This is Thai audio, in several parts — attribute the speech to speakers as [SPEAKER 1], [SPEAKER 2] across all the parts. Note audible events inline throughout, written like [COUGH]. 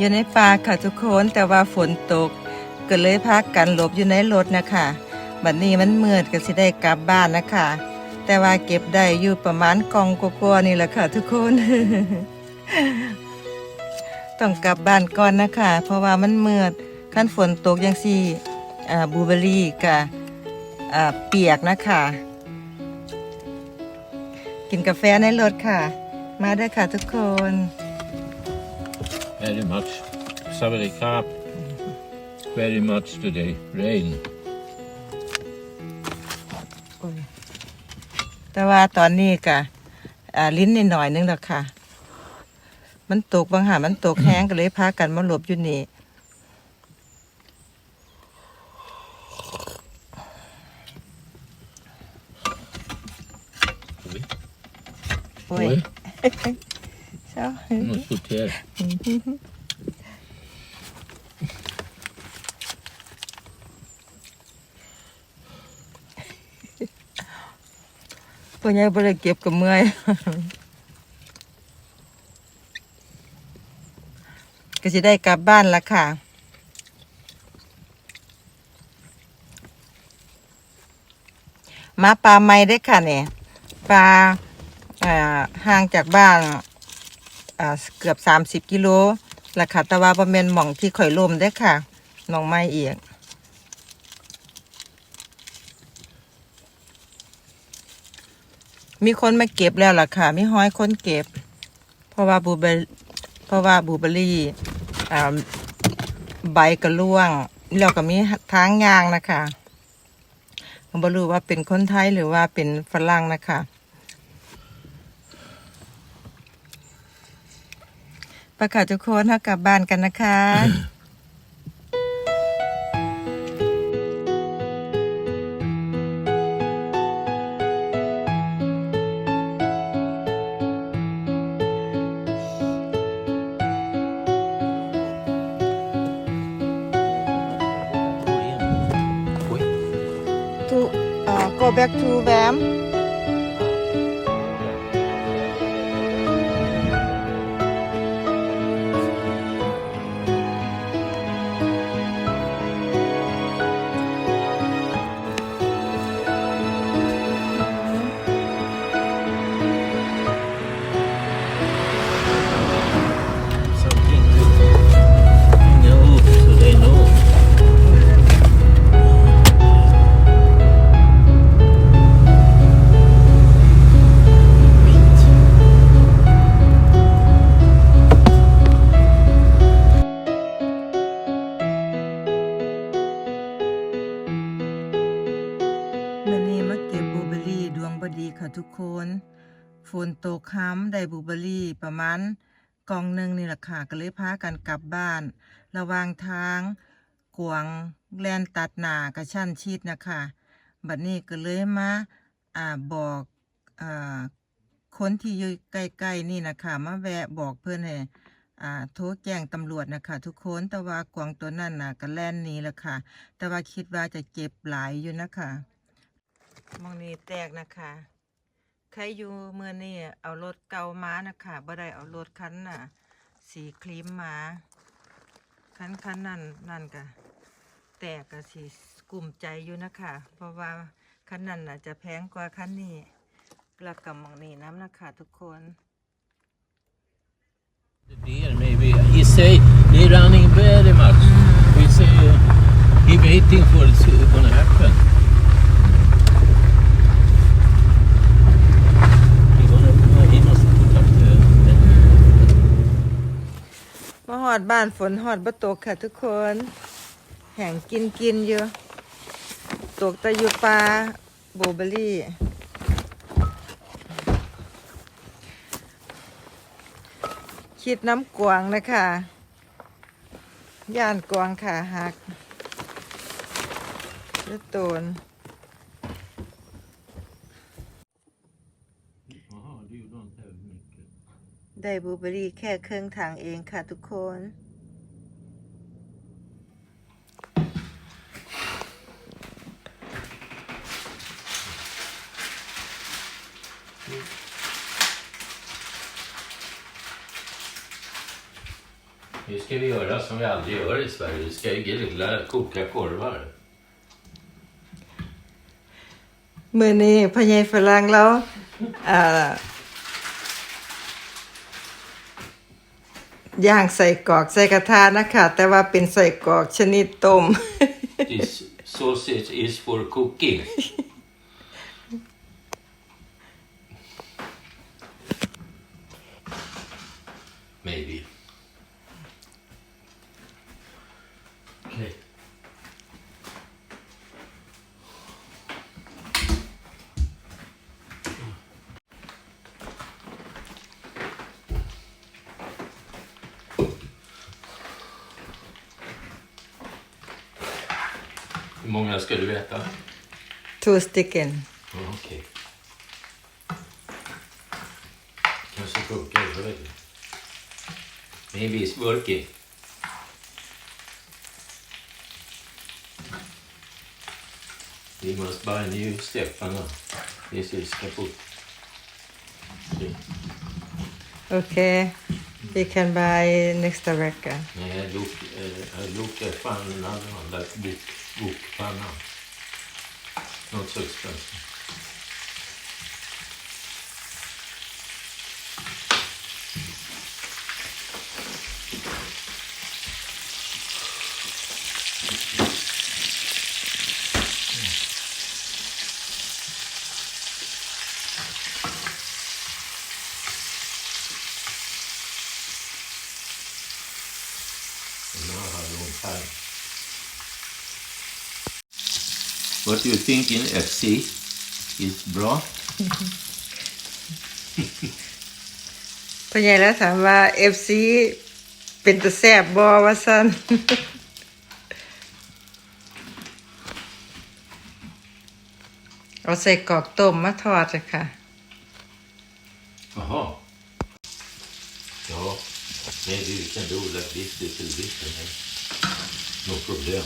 [SPEAKER 1] อยู่ในป่าค่ะทุกคนแต่ว่าฝนตกก็เลยพักกันหลบอยู่ในรถนะคะบัดนี้มันมืดก็สิได้กลับบ้านนะคะ แต่ว่าเก็บได้อยู่ประมาณกองกว่าๆนี่แหละค่ะ ทุกคน ต้องกลับบ้านก่อนนะคะ เพราะว่ามันมืดขั้นฝนตกยังสี่บูเบอรี่กับเปียกนะคะ กินกาแฟในรถค่ะ มาได้ค่ะทุกคน
[SPEAKER 2] Very much. Sorry, carp. Very much today. Rain.
[SPEAKER 1] โอ้ยแต่ว่าตอนนี้กะอ่าลิ้นนิดหน่อยนึงแล้วค่ะ มันตกบางหามันตกแห้งก็เลยพากันมาหลบอยู่นี่
[SPEAKER 2] Oj,
[SPEAKER 1] โอ้ย
[SPEAKER 2] Oj,
[SPEAKER 1] เช้า
[SPEAKER 2] något stort här.
[SPEAKER 1] พ่อใหญ่บ่ได้เก็บกับเมื่อยก็จะได้กลับบ้านละค่ะมาปลาไม้ได้ค่ะเนี่ยปลาห่างจากบ้าน อ่าเกือบสามสิบกิโลราคาตะวาประเมนหม่องที่ข่อยลมได้ค่ะหนองไม้เอียกมีคนมาเก็บแล้วล่ะค่ะ มีห้อยคนเก็บ เพราะว่าบูเบร์เพราะว่าบูเบอรี่ใบกระล่วงแล้วก็มีทางยางนะคะบ่รู้ว่าเป็นคนไทยหรือว่าเป็นฝรั่งนะคะ ประกาศทุกคนถ้ากลับบ้านกันนะคะ
[SPEAKER 2] Oj.
[SPEAKER 1] to uh, go back to Vam ตกค้ำได้บูเบอรี่ประมาณกองหนึ่งนี่แหละค่ะก็เลยพากันกลับบ้าน ระหว่างทางกวางแลนตัดหนากระชั้นชิดนะคะบัดนี้ก็เลยมาอ่าบอกอ่าคนที่อยู่ใกล้ๆนี่นะคะมาแวะบอกเพื่อนให้อ่าโทรแจ้งตำรวจนะคะทุกคนแต่ว่ากวางตัวนั้นนะก็แล่นนี้แล้วค่ะ แต่ว่าคิดว่าจะเจ็บหลายอยู่นะคะมองนี่แตกนะคะ ใครอยู่เมื่อนี่เอารถเก่ามานะคะบ่ได้เอารถคันน่ะ สีครีมมาคันคันนั่นนั่นกะแตกกะสีกลุ่มใจอยู่นะคะ เพราะว่าคันนั้นน่ะจะแพงกว่าคันนี้แล้วกับมองนี่น้ำนะคะทุกคน
[SPEAKER 2] The deer maybe. He say they running very much. We say uh, he waiting for it's gonna happen. He gonna he must put up the.
[SPEAKER 1] มาห อดบ้านฝนหอดบ่ตกค่ะทุกคน แห่งกินกินอยู่ตกต่อยู่ปลาโบเบอรี่ คิดน้ำกวางนะคะย่านกวางขาหักฤโตน
[SPEAKER 2] Jaha, du gjorde inte mycket.
[SPEAKER 1] ได้บลูเบอรี่แค่เครื่องทางเองค่ะทุกคน
[SPEAKER 2] Nu ska vi göra som vi aldrig gör i Sverige. Vi ska grilla, koka korvar.
[SPEAKER 1] มือนี้พ่อใหญ่ฝรั่งเราอ่า ย่างใส่กรอกใส่กระทะนะคะ แต่ว่าเป็นใส่กรอกชนิดต้ม
[SPEAKER 2] This sausage is for cooking. Maybe. Många ska du äta?
[SPEAKER 1] two stycken
[SPEAKER 2] Okej. Kanske funkar, jag vet inte. Maybe it's working. We must buy new Stefan. This is kaput. Okay.
[SPEAKER 1] okay we can buy next week
[SPEAKER 2] Nej, look, uh, look fan another one, like book, Bóg Pana. No co jest straszne. What do you think in FC is bra?
[SPEAKER 1] พ่อใหญ่แล้วถามว่า FC เป็นตะแซบบอว่าซั่นเอาใส่กรอกต้มมาทอดเลยค่ะ
[SPEAKER 2] Jaha. Ja, maybe we can do like this little bit. and then No problem.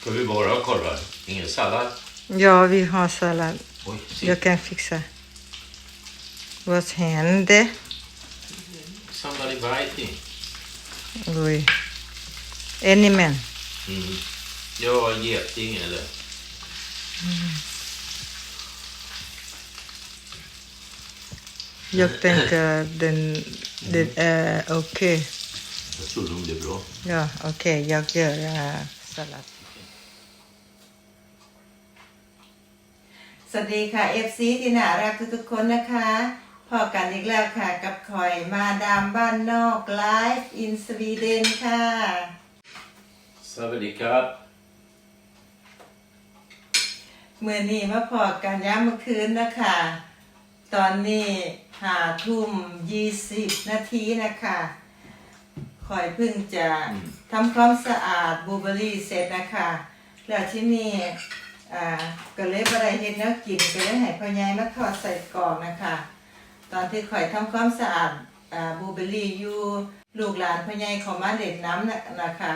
[SPEAKER 2] Ska vi bara ha korvar? Ingen sallad?
[SPEAKER 1] Ja, vi har sallad.
[SPEAKER 2] Oj.
[SPEAKER 1] Jag kan fixa. Vad hände?
[SPEAKER 2] Somebody biting.
[SPEAKER 1] Oj. Animal.
[SPEAKER 2] Mm. Ja, geting eller...
[SPEAKER 1] Jag tänker den... den är okej.
[SPEAKER 2] Jag tror nog det är bra.
[SPEAKER 1] Ja, okej. jag gör uh, sallad. สวัสดีค่ะ FC ที่น่ารักทุกๆคนนะคะพอกันอีกแล้วค่ะกับคอยมาดามบ้านนอกไลฟ์อินสวีเดนค่ะ
[SPEAKER 2] Sawadikap.
[SPEAKER 1] เมื่อนี้มาพอกันย้ำเมื่อคืนนะคะ ตอนนี้หาทุ่มยี่สิบนาทีนะคะคอยเพิ่งจะทำความสะอาดบลูเบอรี่เสร็จนะคะ แล้วที่นี่ อ่าก็เลยบะไรเฮ็ดแนวกินก็เลยให้พ่อใหญ่มาทอดใส่กล่องนะคะ ตอนที่ข่อยทำความสะอาดอ่าบลูเบอรี่อยู่ลูกหลานพ่อใหญ่เขามาเล่นน้ำนะนะคะ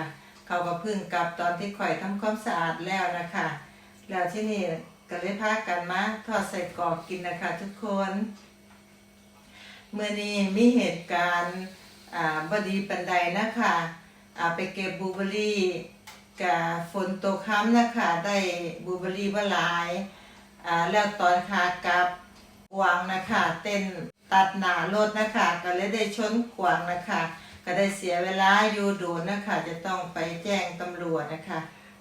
[SPEAKER 1] เขาก็เพึ่งกลับตอนที่ข่อยทำความสะอาดแล้วนะคะ แล้วที่นี่ก็เลยพากันมาทอดใส่กรอกกินนะคะ ทุกคนเมื่อนี้มีเหตุการณ์อ่าบดีปันใดนะคะอ่าไปเก็บบลูเบอรี่ กับฝนตกค้ำนะคะได้บลูเบอรี่ว่าหลายอ่าแล้วตอนขากลับกวางนะคะเต้นตัดหนารถนะคะก็เลยได้ชนกวางนะคะก็ได้เสียเวลาอยู่โดนนะคะจะต้องไปแจ้งตำรวจนะคะ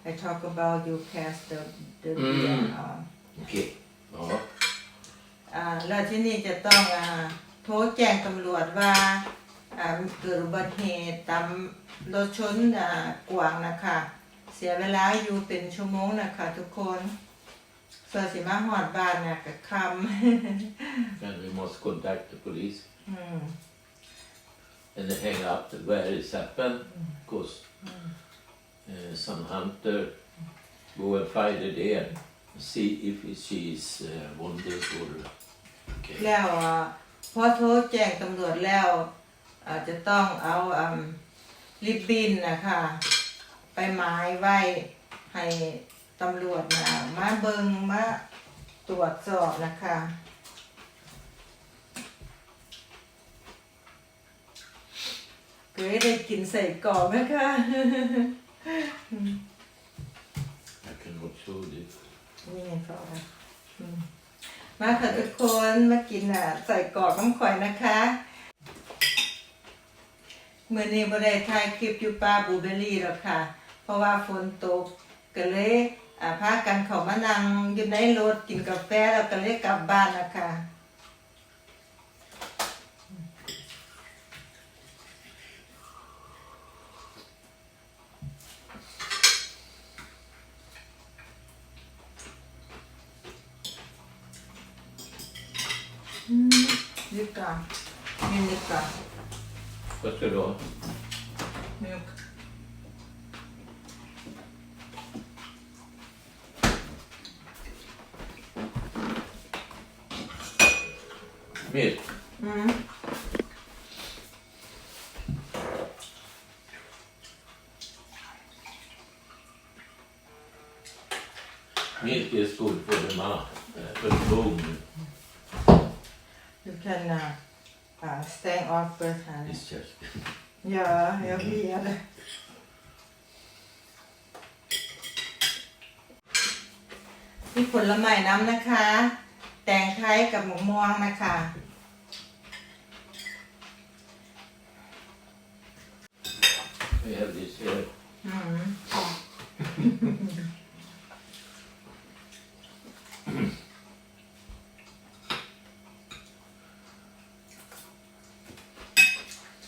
[SPEAKER 1] I talk about you cast the the beer
[SPEAKER 2] Mm.
[SPEAKER 1] on
[SPEAKER 2] Okej. Ja.
[SPEAKER 1] อ่าแล้วที่นี่จะต้องอ่าโทรแจ้งตำรวจว่าอ่าเกิดอุบัติเหตุตามรถชนอ่ากวางนะคะ เสียเวลาอยู่เป็นชั่วโมงนะคะทุกคนส่วนสิมาหอดบ้านน่ะกับคำ
[SPEAKER 2] Men vi måste kontakta polis.
[SPEAKER 1] อืม
[SPEAKER 2] And hang up where it's happened. Because uh, some hunter go and find it there. See if she is uh, wounded or... Okay.
[SPEAKER 1] แล้วอ่าพอโทรแจ้งตำรวจแล้วอาจจะต้องเอาอ่าริบบินนะคะ ไปหมายไว้ให้ตำรวจมามาเบิงมาตรวจสอบนะคะเคยได้กินใส่กรอบหมคะ
[SPEAKER 2] I cannot so,
[SPEAKER 1] นี่ไงพ่อค่มมาค่ะทุกคนมากินอะ ใส่กอบน้ำข่อยนะคะเมื่อนี้บรได้ถ่ายคลิปอยู่ปลาบูเบอร์รี่หรอกค่ะ เพราะว่าฝนตกก็เลยอ่าพากันเขามานั่งอยู่ในรถกินกาแฟแล้วก็เลยกลับบ้านนะคะนี่ก่อนนี่นี่ก่อน
[SPEAKER 2] Vad ska du ha?
[SPEAKER 1] Milk.
[SPEAKER 2] Milk?
[SPEAKER 1] Mm.
[SPEAKER 2] Milk is good for the mouth, uh, for the bone.
[SPEAKER 1] You can uh, uh, stand off first, honey.
[SPEAKER 2] It's just...
[SPEAKER 1] Ja, jag vet. มีผลไม้น้ำนะคะ แตงไทยกับหมกม่วงนะคะ
[SPEAKER 2] We have this here.
[SPEAKER 1] อืม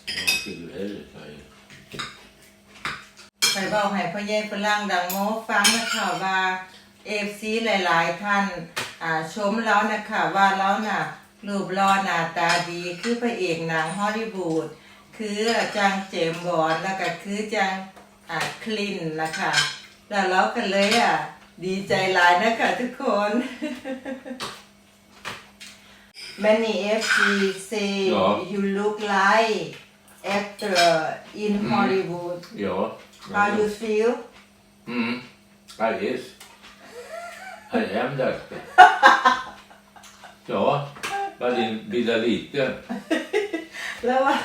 [SPEAKER 2] Vad ska du hellre ta i?
[SPEAKER 1] ไปบอกให้พ่อเย่ฝรั่งดังโมฟังนะคะว่าเอฟซีหลาย ๆ ท่านอ่า ชมแล้วนะคะว่าแล้วน่ะรูปรอหน้าตาดีคือพระเอกหนังฮอลลีวูดคือจังเจมส์บอนด์แล้วก็คือจังอ่าคลินต์นะคะแล้วเรากันเลยอะดีใจหลายนะคะทุกคน Many FC say
[SPEAKER 2] Ja.
[SPEAKER 1] you look like actor in Hollywood
[SPEAKER 2] Ja.
[SPEAKER 1] How you feel
[SPEAKER 2] Mm. I is. I am that. Ja, bara din lilla liten.
[SPEAKER 1] แล้วว่า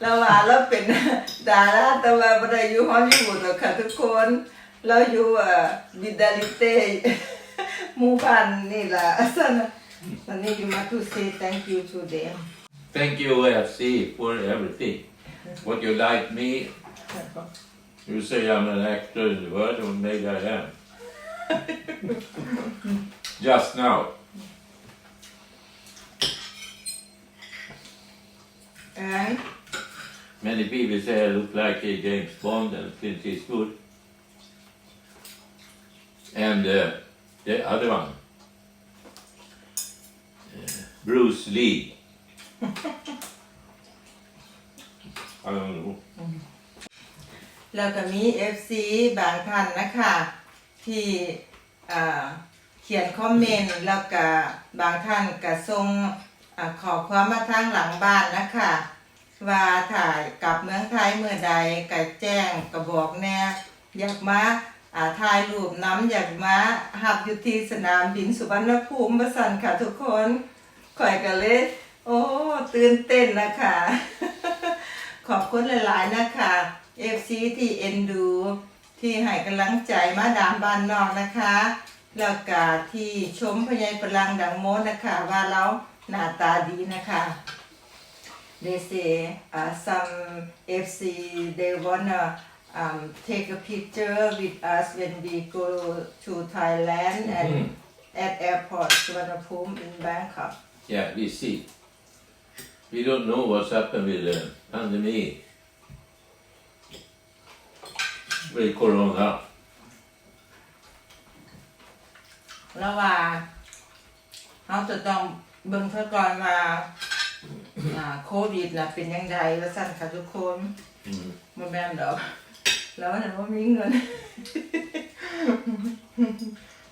[SPEAKER 1] เราว่าเราเป็นดาราแต่ว่าบ่ได้อยู่ฮอลลีวูดหรอกค่ะทุกคน เราอยู่เอ่อบิดาลิเต้หมู่บ้านนี่ล่ะสันวันนี้ you must to say thank you to them
[SPEAKER 2] Thank you FC for everything. What you like me, you say I'm an actor in the world, or maybe I am. Just now.
[SPEAKER 1] and
[SPEAKER 2] Many people say I look like a James Bond and Clint Eastwood. And uh, the other one, uh, Bruce Lee. [LAUGHS] I don't know.
[SPEAKER 1] แล้วก็มี FC บางท่านนะคะ ที่อ่าเ ขียนคอมเมนต์แล้วก็บางท่านก็ส่งอขอความมาทางหลังบ้านนะคะว่าถ่ายกลับเมืองไทยเมื่อใดก็แจ้งก็บอกแน่อยากมาถ่ายรูปน้ำอยากมาหับอยู่ที่สนามบินสุวรรณภูมิมาสั่นค่ะทุกคนข่อยก็เลย โอ้ตื่นเต้นนะคะ ขอบคุณหลายๆนะคะ FC ที่เอ็นดู ที่ให้กำลังใจมาดามบ้านนอกนะคะ แล้วก็ที่ชมพยายพลังดังโมดนะคะ ว่าเราหน้าตาดีนะคะ They say uh, some FC they wanna um, take a picture with us when we go to Thailand and
[SPEAKER 2] Mhm.
[SPEAKER 1] at airport Suvarnabhumi in Bangkok.
[SPEAKER 2] Yeah, we see. We don't know what's happened with the pandemic. With corona.
[SPEAKER 1] แล้วว่าเราจะต้องเบิ่งซะก่อนว่าอ่าโควิดน่ะเป็นยังไงว่าสั่นค่ะทุกคนมันแม่นดอก แล้วเนี่ยว่ามีเงิน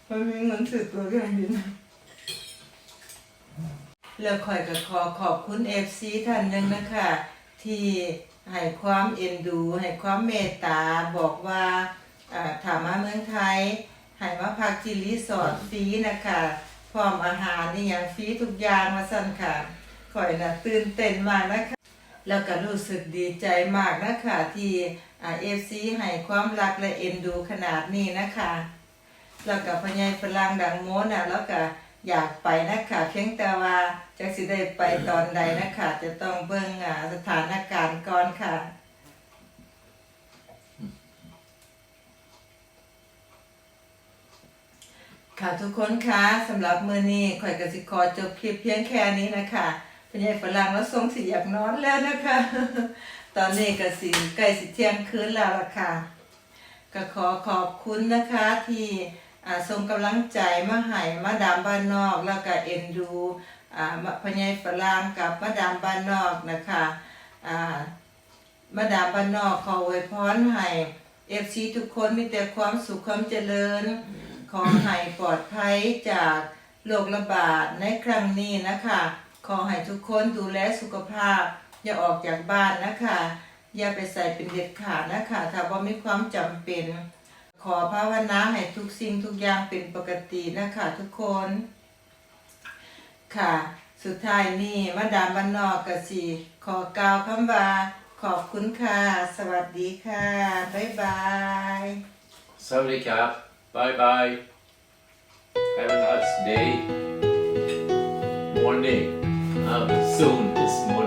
[SPEAKER 1] มันมีเงินซื้อตัวเครื่องบินแล้วคอยก็ขอขอบคุณเอฟซีท่านหนึ่งนะคะ ที่ให้ความเอ็นดูให้ความเมตตาบอกว่าอ่าถามมาเมืองไทย ให้มาพักที่รีสอร์ทฟรีนะคะ พร้อมอาหารนี่อย่างฟรีทุกอย่างมาสั่นค่ะคอยน่ะตื่นเต้นมากนะคะ แล้วก็รู้สึกดีใจมากนะคะที่เอ่า FC ให้ความรักและเอ็นดูขนาดนี้นะคะแล้วก็พญายฝรั่งดังโมน่ะแล้วก็อยากไปนะคะเพียงแต่ว่าจักสิได้ไปตอนใดนะคะ จะต้องเบิ่งสถานการณ์ก่อนค่ะ ค่ะทุกคนคะสำหรับมือนี้ข่อยกสิขอจบคลิปเพียงแค่นี้นะคะพอใหญายฝรั่งแล้วทรงสิอยากนอนแล้วนะคะ ตอนนี้กสิใกล้สิเที่ยงคืนแล้วล่ะค่ะ ก็ขอขอบคุณนะคะที่อ่าส่งกำลังใจมาให้มาดามบ้านนอกแล้วก็เอ็นดูอ่ามาพญายฝรั่งกับมาดามบ้านนอกนะคะมาดามบ้านนอกขออวยพรให้เอฟซีทุกคนมีแต่ความสุขความเจริญ อให้ปลอดภัยจากโรคระบาดในครั้งนี้นะคะ ขอให้ทุกคนดูแลสุขภาพ อย่าออกจากบ้านนะคะ อย่าไปใส่เป็นเด็ดขาดนะคะ ถ้าว่ามีความจำเป็น ขอภาวนาให้ทุกสิ่งทุกอย่างเป็นปกตินะคะทุกคน ค่ะ สุดท้ายนี่มาดามบ้านนอกกสิขอกล่าวคำว่าขอบคุณค่ะ สวัสดีค่ะ บ๊ายบาย
[SPEAKER 2] Saudi Cup. Bye bye. Have a nice day. Morning. Uh, soon this morning.